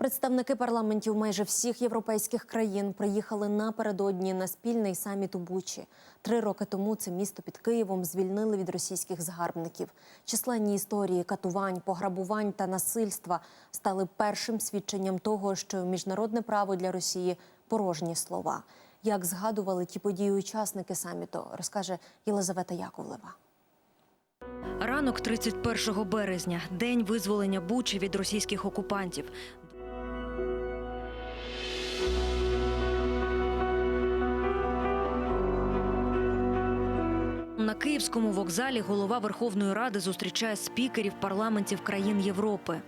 Представники парламентів майже всіх європейських країн приїхали напередодні на спільний саміт у Бучі. Три роки тому це місто під Києвом звільнили від російських згарбників. Численні історії катувань, пограбувань та насильства стали першим свідченням того, що міжнародне право для Росії порожні слова. Як згадували ті події учасники саміту, розкаже Єлизавета Яковлева. Ранок 31 березня, день визволення Бучі від російських окупантів. Київському вокзалі голова Верховної Ради зустрічає спікерів парламентів країн Європи.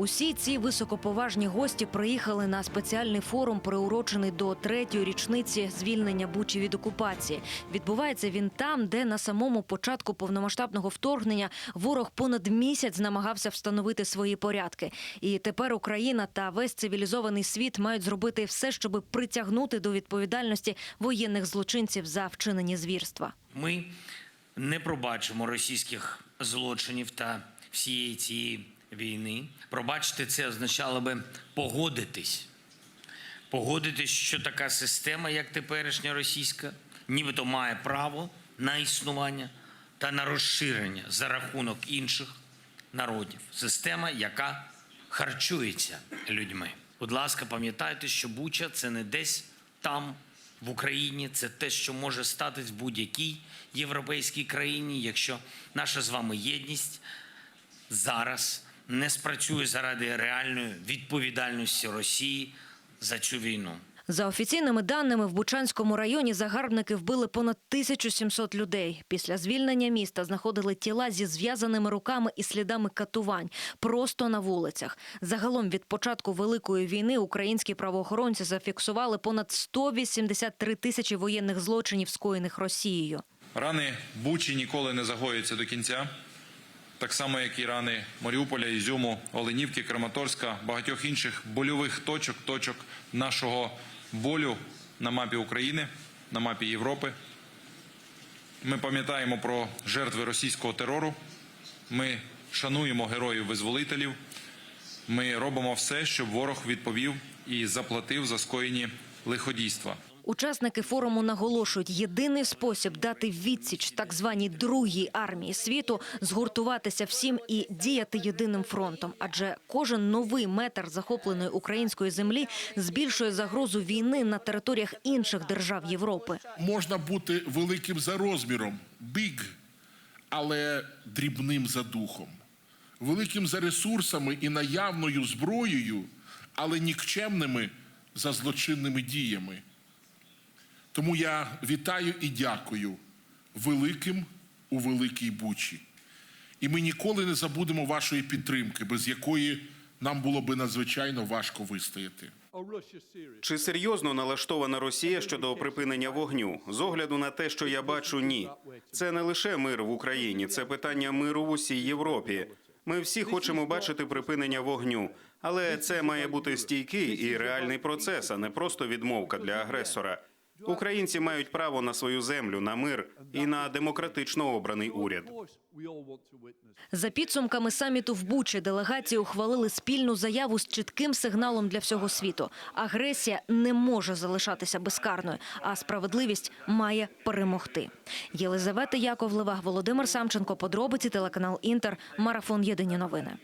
Усі ці високоповажні гості приїхали на спеціальний форум, приурочений до третьої річниці звільнення Бучі від окупації. Відбувається він там, де на самому початку повномасштабного вторгнення ворог понад місяць намагався встановити свої порядки. І тепер Україна та весь цивілізований світ мають зробити все, щоб притягнути до відповідальності воєнних злочинців за вчинені звірства. Ми не пробачимо російських злочинів та всієї цієї війни. Пробачити це означало би погодитись. Погодитись, що така система, як теперішня російська, нібито має право на існування та на розширення за рахунок інших народів. Система, яка харчується людьми. Будь ласка, пам'ятайте, що Буча це не десь там, в Україні, це те, що може статись в будь-якій європейській країні, якщо наша з вами єдність зараз не спрацює заради реальної відповідальності Росії за цю війну. За офіційними даними, в Бучанському районі загарбники вбили понад 1700 людей. Після звільнення міста знаходили тіла зі зв'язаними руками і слідами катувань просто на вулицях. Загалом від початку великої війни українські правоохоронці зафіксували понад 183 тисячі воєнних злочинів, скоєних Росією. Рани Бучі ніколи не загоюються до кінця, так само, як і рани Маріуполя, Ізюму, Оленівки, Краматорська, багатьох інших больових точок, точок нашого болю на мапі України, на мапі Європи. Ми пам'ятаємо про жертви російського терору. Ми шануємо героїв-визволителів. Ми робимо все, щоб ворог відповів і заплатив за скоєні лиходійства. Учасники форуму наголошують, єдиний спосіб дати відсіч так званій другій армії світу згуртуватися всім і діяти єдиним фронтом. Адже кожен новий метр захопленої української землі збільшує загрозу війни на територіях інших держав Європи. можна бути великим за розміром, big, але дрібним за духом, великим за ресурсами і наявною зброєю, але нікчемними за злочинними діями. Тому я вітаю і дякую великим у Великій Бучі. І ми ніколи не забудемо вашої підтримки, без якої нам було би надзвичайно важко вистояти. Чи серйозно налаштована Росія щодо припинення вогню? З огляду на те, що я бачу, ні. Це не лише мир в Україні, це питання миру в усій Європі. Ми всі хочемо бачити припинення вогню, але це має бути стійкий і реальний процес, а не просто відмовка для агресора. Українці мають право на свою землю, на мир і на демократично обраний уряд. За підсумками саміту в Бучі делегації ухвалили спільну заяву з чітким сигналом для всього світу. Агресія не може залишатися безкарною, а справедливість має перемогти. Єлизавета Яковлева, Володимир Самченко, подробиці телеканал Інтер, марафон Єдині новини.